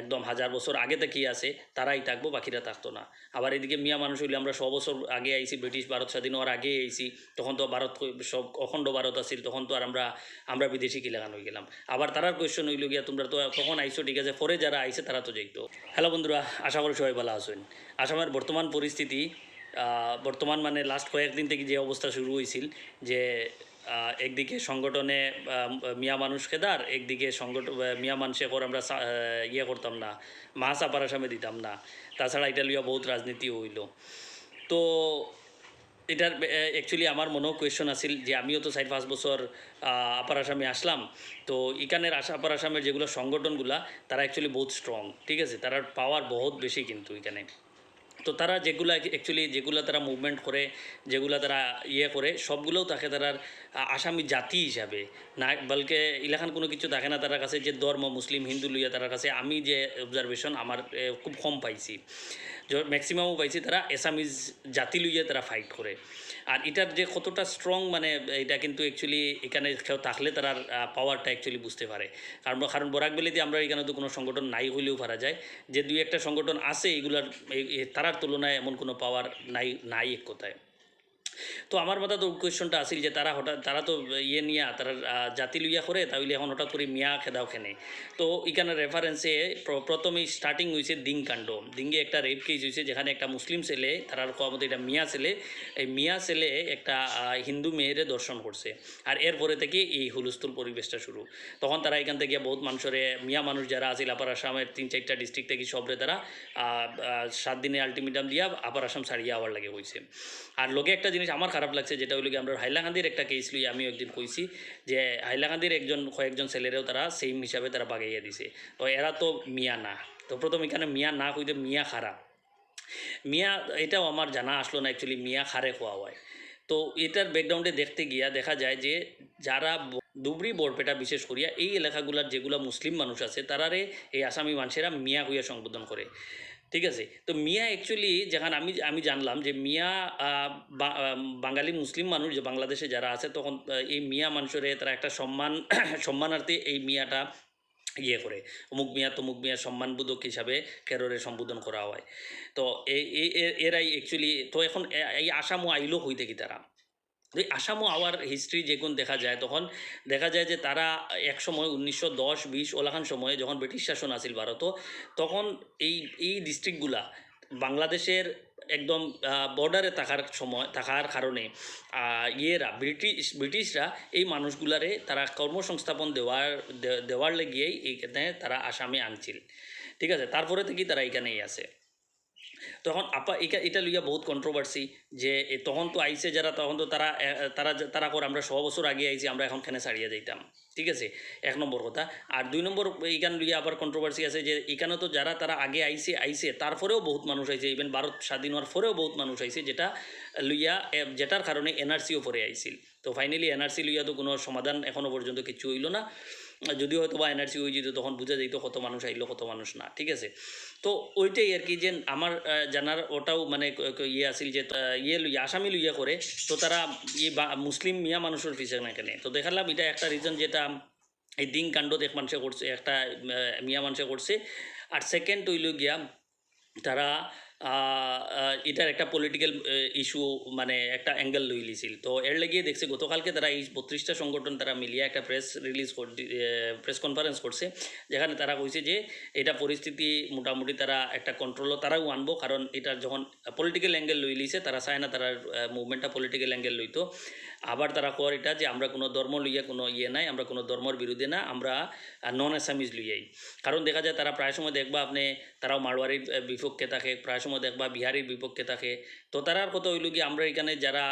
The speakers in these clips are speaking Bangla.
একদম হাজার বছর আগে থেকেই আছে, তারাই থাকব, বাকিরা থাকতো না। আবার এদিকে মিয়া মানুষ হইলে আমরা ছ বছর আগে আইছি, ব্রিটিশ ভারত স্বাধীন হওয়ার আগে আইছি, তখন তো ভারত সব অখণ্ড ভারত আছিল, তখন তো আর আমরা আমরা বিদেশি কি লাগানো হয়ে গেলাম আবার তারার কোয়েশ্চন হইল গিয়া, তোমরা তো তখন আইসো ঠিক আছে, পরে যারা আইছে, তারা তো যাইতো। হ্যালো বন্ধুরা, আশা করি সবাই ভালো আছেন। আসামের বর্তমান পরিস্থিতি বর্তমান মানে লাস্ট কয়েকদিন থেকে যে অবস্থা শুরু হয়েছিল যে একদিকে সংগঠনে মিয়া মানুষ খেদার, একদিকে সংগঠন মিয়া মানুষে করে আমরা ইয়ে করতাম না, মাছ আপার আসামে দিতাম না। তাছাড়া এটা লিয়া বহুত রাজনীতি হইল। তো এটার অ্যাকচুয়ালি আমার মনেও কোয়েশন আছিল যে আমিও তো চার পাঁচ বছর আপার আসামে আসলাম। তো এখানের আশা আপার আসামের যেগুলো সংগঠনগুলা, তারা অ্যাকচুয়ালি বহুত স্ট্রং ঠিক আছে? তার পাওয়ার বহুত বেশি কিন্তু এখানে তো তারা যেগুলা অ্যাকচুয়ালি যেগুলো তারা মুভমেন্ট করে, যেগুলো তারা ইয়ে করে, সবগুলোও তাকে তারা আসামি জাতি হিসাবে। না, বলকে ইলাখান কোনো কিছু থাকে না তার কাছে যে ধর্ম, মুসলিম, হিন্দু লইয়া তার কাছে আমি যে অবজারভেশন আমার খুব কম পাইছি। ম্যাক্সিমামও পাইছি তারা এসামিজ জাতি লইয়া তারা ফাইট করে। আর এটার যে কতটা স্ট্রং মানে এটা কিন্তু অ্যাকচুয়ালি এখানে কেউ থাকলে তারা পাওয়ারটা অ্যাকচুয়ালি বুঝতে পারে। কারণ কারণ বরাক বেলিতে আমরা এখানে তো কোনো সংগঠন নাই হলেও পারা যায়। যে দুই একটা সংগঠন আছে, এগুলার তারার তুলনায় এমন কোনো পাওয়ার নাই নাই এক কথায়। তো আমার মাথা তো কোয়েশনটা আসিল যে তারা হঠাৎ তারা তো ইয়ে নিয়া, তারা জাতি লইয়া করে তাহলে এখন হঠাৎ করে মিয়া খেদাও খেনে। তো এখানে রেফারেন্সে প্রথমেই স্টার্টিং হয়েছে দিং কাণ্ড। দিঙ্গে একটা রেপ কেস হয়েছে যেখানে একটা মুসলিম ছেলে তারার কোয়া মতো এটা মিয়া ছেলে, এই মিয়া ছেলে একটা হিন্দু মেয়েরে দর্শন করছে। আর এরপরে থেকে এই হুলস্থুল পরিবেশটা শুরু। তখন তারা এখান থেকে বহুত মানুষরে, মিয়া মানুষ যারা আছিল আপার আসামের তিন চারটা ডিস্ট্রিক্ট থেকে সবরে তারা সাত দিনে আলটিমেটাম দিয়া আপার আসাম ছাড়িয়ে আবার লাগে হয়েছে আর লোকে একটা জিনিস আমার খারাপ লাগছে, যেটা হলো কি আমরা হাইলাকান্দির একটা কেস লই আমি একদিন কইছি যে হাইলাকান্দির একজন কয়েকজন ছেলেরেও তারা সেম হিসাবে তারা বাগাইয়া দিছে। তো এরা তো মিয়া না। তো প্রথম এখানে মিয়া না কইতে মিয়া খারাপ মিয়া, এটাও আমার জানা আসলো না অ্যাকচুয়ালি মিয়া খারে খোয়া হয়। তো এটার ব্যাকগ্রাউন্ডে দেখতে গিয়া দেখা যায় যে যারা ধুবড়ি বরপেটা বিশেষ করিয়া এই এলাকাগুলার যেগুলো মুসলিম মানুষ আছে, তারারে এই আসামি মানুষেরা মিয়া হইয়া সম্বোধন করে। ঠিক আছে? তো মিয়া অ্যাকচুয়ালি যেখানে আমি আমি জানলাম যে মিয়া বাঙালি মুসলিম মানুষ যে বাংলাদেশে যারা আছে তখন এই মিয়া মানুষের তারা একটা সম্মান, সম্মানার্থে এই মিয়াটা ইয়ে করে। অমুক মিয়া তমুক মিয়া সম্মানবোধক হিসাবে কেররে সম্বোধন করা হয়। তো এই এরাই অ্যাকচুয়ালি তো এখন এই আসামও আইলো হইতে কি তারা? এই আসামও আওয়ার হিস্ট্রি যখন দেখা যায়, তখন দেখা যায় যে তারা এক সময় উনিশশো দশ, বিশ ওলাখান সময়ে যখন ব্রিটিশ শাসন আছিল ভারত, তখন এই এই ডিস্ট্রিক্টগুলা বাংলাদেশের একদম বর্ডারে থাকার সময়, থাকার কারণে ইয়েরা, ব্রিটিশ, ব্রিটিশরা এই মানুষগুলারে তারা কর্মসংস্থাপন দেওয়ার দেওয়ার লেগিয়েই এইখানে তারা আসামে আনছিল। ঠিক আছে? তারপরে থেকেই তারা এখানেই আছে। তখন আপা, এটা এটা লইয়া বহুত কন্ট্রোভার্সি যে তখন তো আইসে যারা, তখন তো তারা তারা তারা করে, আমরা ছ বছর আগে আইছি, আমরা এখন খেনে ছাড়িয়ে যাইতাম। ঠিক আছে? এক নম্বর কথা। আর দুই নম্বর, এইখান লইয়া আবার কন্ট্রোভার্সি আছে যে এখানে তো যারা, তারা আগে আইসে আইসে তারপরেও বহুত মানুষ আইছে। ইভেন ভারত স্বাধীন হওয়ার পরেও বহুত মানুষ আইছে, যেটা লইয়া যেটার কারণে এনআরসিও পরে আইছিল। তো ফাইনালি এনআরসি লইয়া তো কোনো সমাধান এখনও পর্যন্ত কিছু হইল না। যদিও হয়তো বা এনআরসি হয়ে যেত তখন বোঝা যেত কত মানুষ আইলো, কত মানুষ না, ঠিক আছে? তো ওইটাই আর কি যে আমার জানার ওটাও মানে ইয়ে আছিল যে ইয়ে লইয়া, আসামি লইয়া করে, তো তারা ইয়ে মুসলিম মিয়া মানুষের পিছিয়ে না কেন। তো দেখালাম এটা একটা রিজন যেটা এই দিন কাণ্ড এক মানুষে করছে, একটা মিয়া মানুষে করছে। আর সেকেন্ড হইল গিয়া তারা এটার একটা পলিটিক্যাল ইস্যু মানে একটা অ্যাঙ্গেল লই লিছিল। তো এর লাগিয়ে দেখছে, গতকালকে তারা এই বত্রিশটা সংগঠন তারা মিলিয়ে একটা প্রেস রিলিজ প্রেস কনফারেন্স করছে, যেখানে তারা কইছে যে এটা পরিস্থিতি মোটামুটি তারা একটা কন্ট্রোলও তারাও আনব, কারণ এটা যখন পলিটিক্যাল অ্যাঙ্গেল লই লিছে, তারা চায় না তারা মুভমেন্টটা পলিটিক্যাল অ্যাঙ্গেল লইতো। আবার তারা কর এটা যে আমরা কোনো ধর্ম লইয়া কোনো ইয়ে নাই, আমরা কোনো ধর্মর বিরুদ্ধে না, আমরা নন আসামিজ লইয়াই। কারণ দেখা যায় তারা প্রায় সময় দেখবা আপনি, তারাও মারোয়ারির বিপক্ষে থাকে, প্রায় সময় দেখবা বিহারের বিপক্ষে থাকে। তো তারার কথা হইল কি, আমরা এখানে যারা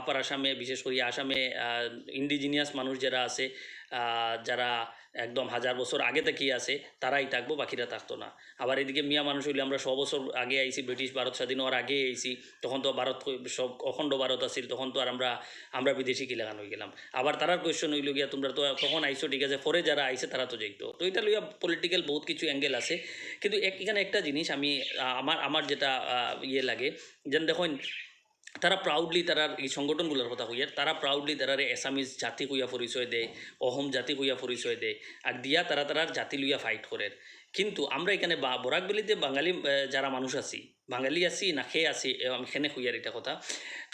আপার আসামে, বিশেষ করে আসামে ইন্ডিজিনিয়াস মানুষ যারা আছে যারা একদম হাজার বছর আগে থেকেই আছে, তারাই থাকব, বাকিরা থাকতো না। আবার এদিকে মিয়া মানুষ হইলে আমরা ছ বছর আগে আইছি, ব্রিটিশ ভারত স্বাধীন হওয়ার আগে আইছি, তখন তো ভারত সব অখণ্ড ভারত আছিল, তখন তো আর আমরা আমরা বিদেশি কি লাগানো গেলাম। আবার তারার কোয়েশ্চন হইল গিয়া, তোমরা তো তখন আইসো ঠিক আছে, পরে যারা আইছে, তারা তো যাইতো। তো এটা লইয়া পলিটিক্যাল বহুত কিছু অ্যাঙ্গেল আছে। কিন্তু এখানে একটা জিনিস আমি আমার আমার যেটা ইয়ে লাগে, যেন দেখুন তারা প্রাউডলি তারা এই সংগঠনগুলোর কথা কইয়ার তারা প্রাউডলি তারা এসামিজ জাতি কইয়া পরিচয় দেয়, অহম জাতি কইয়া পরিচয় দেয়, আর দিয়া তারা তারার জাতি লইয়া ফাইট করে। কিন্তু আমরা এখানে বা বরাকবেলিতে বাঙালি যারা মানুষ আছি, বাঙালি আছি না খেয়ে আছি খেনে কইয়ার এটা কথা।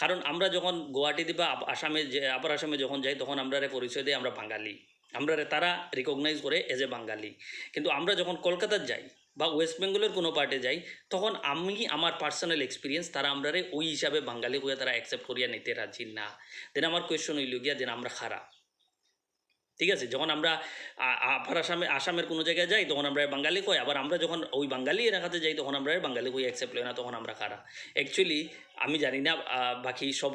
কারণ আমরা যখন গুয়াহাটিতে বা আসামে আপার আসামে যখন যাই, তখন আমরা পরিচয় দেয় আমরা বাঙালি। আমরা তারা রিকগনাইজ করে এজ এ বাঙালি। কিন্তু আমরা যখন কলকাতার যাই বা ওয়েস্ট বেঙ্গলের কোনো পার্টে যাই, তখন আমি, আমার পার্সোনাল এক্সপিরিয়েন্স তারা আমরা রে ওই হিসাবে বাঙালি হইয়া তারা অ্যাকসেপ্ট করিয়া নিতে রাজি না। দেন আমার কোয়েশ্চন হইল গিয়া, দেন আমরা খারাপ ঠিক আছে? যখন আমরা আপার আসামে, আসামের কোনো জায়গায় যাই, তখন আমরা বাঙালি কই আবার আমরা যখন ওই বাঙালি এলাকাতে যাই, তখন আমরা বাঙালি কই অ্যাকসেপ্ট লই না, তখন আমরা খারা। অ্যাকচুয়ালি আমি জানি না বাকি সব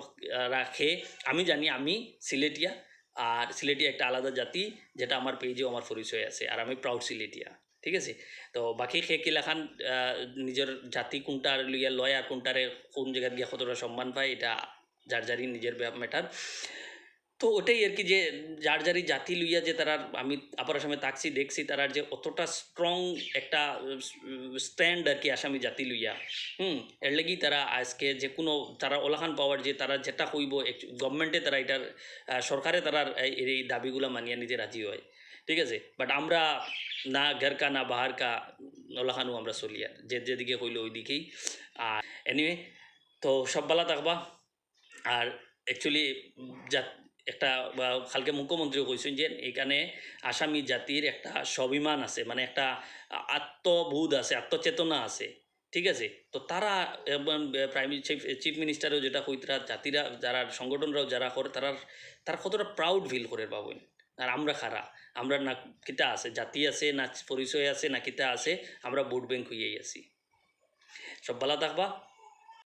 রাখে। আমি জানি আমি সিলেটিয়া আর সিলেটিয়া একটা আলাদা জাতি যেটা আমার পেজেও আমার পরিচয় আছে। আর আমি প্রাউড সিলেটিয়া ঠিক আছে? তো বাকি সে কিলাখান আহ, নিজের জাতি কোনটার লইয়া লয় আর কোনটারে কোন জায়গায় গিয়া কতটা সম্মান পায় এটা যার যারই নিজের ম্যাটার তো ওটাই আর কি যে যার যারই জাতি লইয়া যে তারা আমি আপার আসামে তাকছি দেখছি তারার যে অতটা স্ট্রং একটা স্ট্যান্ড আর কি আসামি জাতি লইয়া। হুম, এর লাগি তারা আজকে যে কোনো তারা ওলাখান পাওয়ার যে তারা যেটা কইব গভর্নমেন্টে তারা এটার সরকারে তারা এই দাবিগুলো মানিয়ে নিতে রাজি হয়। ঠিক আছে? বাট আমরা না ঘর কা, না বাহার কা, ওলাখানও আমরা চলি আর, যে যেদিকে কইলো ওই দিকেই আর এনিওয়ে তো সব বালা থাকবা। আর অ্যাকচুয়ালি যা একটা, বা কালকে মুখ্যমন্ত্রীও কৈছেন যে, এখানে আসামি জাতির একটা স্বাভিমান আছে মানে একটা আত্মবোধ আছে, আত্মচেতনা আছে, ঠিক আছে? তো তারা প্রাইম চিফ মিনিস্টারও যেটা কই তারা জাতিরা যারা, সংগঠনরাও যারা করে, তারা তারা কতটা প্রাউড ফিল করে পাবেন আর আমরা খারা আমরা না কিতা আছে? জাতি আছে, না পরিচয় আছে, না কিতা আছে, আমরা ভোট ব্যাংক হইয়াই আছি। সব ভালো থাকবা।